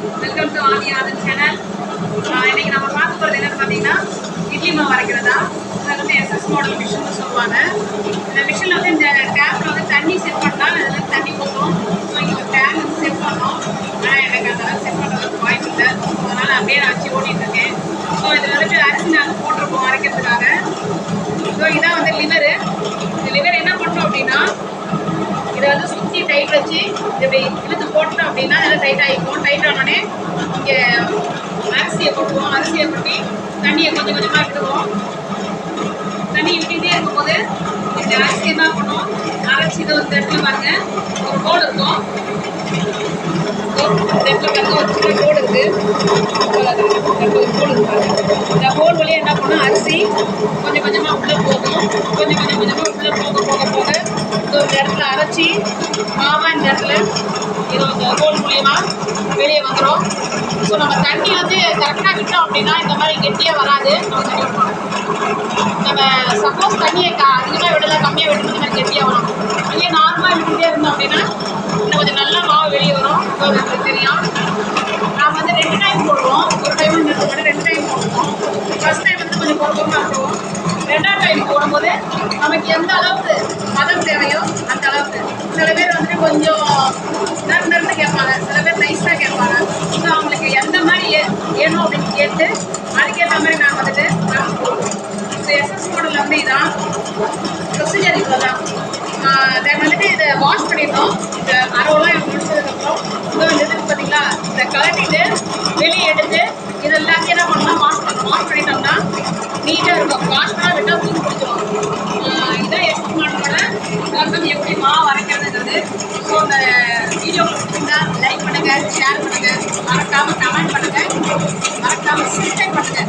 Welcome to Aadhi Aadhan channel இன்னைக்கு நம்ம பார்க்க போகிறது என்னன்னு பார்த்தீங்கன்னா இட்லி மாவு அரைக்கிறதா? அது வந்து எஸ்எஸ் மாடல் மிஷின் சொல்லுவாங்க. இந்த மிஷினில் வந்து இந்த டேப்பில் வந்து தண்ணி செட் பண்ணால் அதில் வந்து தண்ணி போகும். ஸோ இங்கே டேப் வந்து செட் பண்ணோம். ஆனால் எனக்கு அந்த அளவுக்கு செட் பண்ணுறதுக்கு வாய்ப்பு இல்லை. அதனால் அப்படியே நான் வச்சு ஓட்டிகிட்டு இருக்கேன். ஸோ இதில் வந்துட்டு அரிசி நாங்கள் போட்டிருக்கோம் அரைக்கிறதுக்காக. ஸோ இதான் வந்து லிவரு இந்த லிவர் என்ன பண்ணுறோம் அப்படின்னா இதை வந்து சுற்றி டைட் வச்சு இப்படி இழுத்து போட்டோம் அப்படின்னா நல்லா டைட் ஆகிக்கும். டைட் அரிசியை கொட்டுவோம் தண்ணியை கொஞ்சம் கொஞ்சமாக விடுவோம் தண்ணி விட்டுட்டே இருக்கும்போது இந்த அரிசி என்ன பண்ணும்? அரைச்சி இதை வந்து தட்டில் பாருங்க. ஒரு கோல் இருக்கும். தட்டில் பாருங்க ஒரு சின்ன கோல் இருக்குது ஒரு கோல் இருக்கு. இந்த கோல் வழியாக என்ன பண்ணும்? அரிசி கொஞ்சம் கொஞ்சமாக உள்ளே போகும். கொஞ்சம் கொஞ்சம் கொஞ்சமாக உள்ளே போக போக போக அரைச்சி மாவன் இந்த இடத்துல இது வந்து கோல் மூலியமா வெளியே வந்துடும் ஸோ நம்ம தண்ணி வந்து கரெக்டாக விட்டோம் அப்படின்னா இந்த மாதிரி கெட்டியாக வராது. நம்ம தண்ணி நம்ம சப்போஸ் தண்ணியை க அதிகமாக விடலை கம்மியாக விட்டு இந்த மாதிரி கெட்டியாக வரும். இல்லையே நார்மலாக விட்டுட்டே இருந்தோம் அப்படின்னா இன்னும் கொஞ்சம் நல்லா மாவு வெளியே வரும். உங்களுக்கு தெரியும். நாம் வந்து ரெண்டு டைம் போடுவோம். ஒரு டைம் ரெண்டு டைம் போடுவோம். ஃபர்ஸ்ட் டைம் வந்து கொஞ்சம் போடுவோம் போடுவோம். ரெண்டாவது டைம் போடும்போது நமக்கு எந்த அளவுக்கு பதம் தேவையோ அந்த அளவுக்கு. சில பேர் வந்துட்டு கொஞ்சம் நறு நறுன்னு கேட்பாங்க. சில பேர் நைஸாக கேட்பாங்க. ஸோ அவங்களுக்கு எந்த மாதிரி ஏ- வேணும் அப்படின்னு கேட்டு அதுக்கேற்ற மாதிரி நான் வந்துட்டு நாங்கள் போடுவோம். ஸோ எஸ்எஸ் மாடலில் வந்து இதான். ப்ரொசீஜர் இவ்வளோ தான் தென் வந்துட்டு இதை வாஷ் பண்ணிடணும் இந்த அரவெல்லாம் முடிச்சதுக்கப்புறம் இது வந்துட்டு பார்த்தீங்களா இதை கலட்டிட்டு வெளியே எடுத்து இது எல்லாத்தையும் என்ன பண்ணலாம் வாஷ் பண்ணணும் வாஷ் நீட்டாக இருக்கும். வாஷ் பண்ணால் விட்டால் தூக்கி பிடிச்சிடும் இதான் எஸ்டி மாடலோட எப்படி மா வரைக்கிறதுங்கிறது. ஸோ அந்த வீடியோ பிடிச்சிருந்தா லைக் பண்ணுங்கள் ஷேர் பண்ணுங்கள் மறக்காமல் கமெண்ட் பண்ணுங்கள் மறக்காமல் சப்ஸ்கிரைப் பண்ணுங்கள்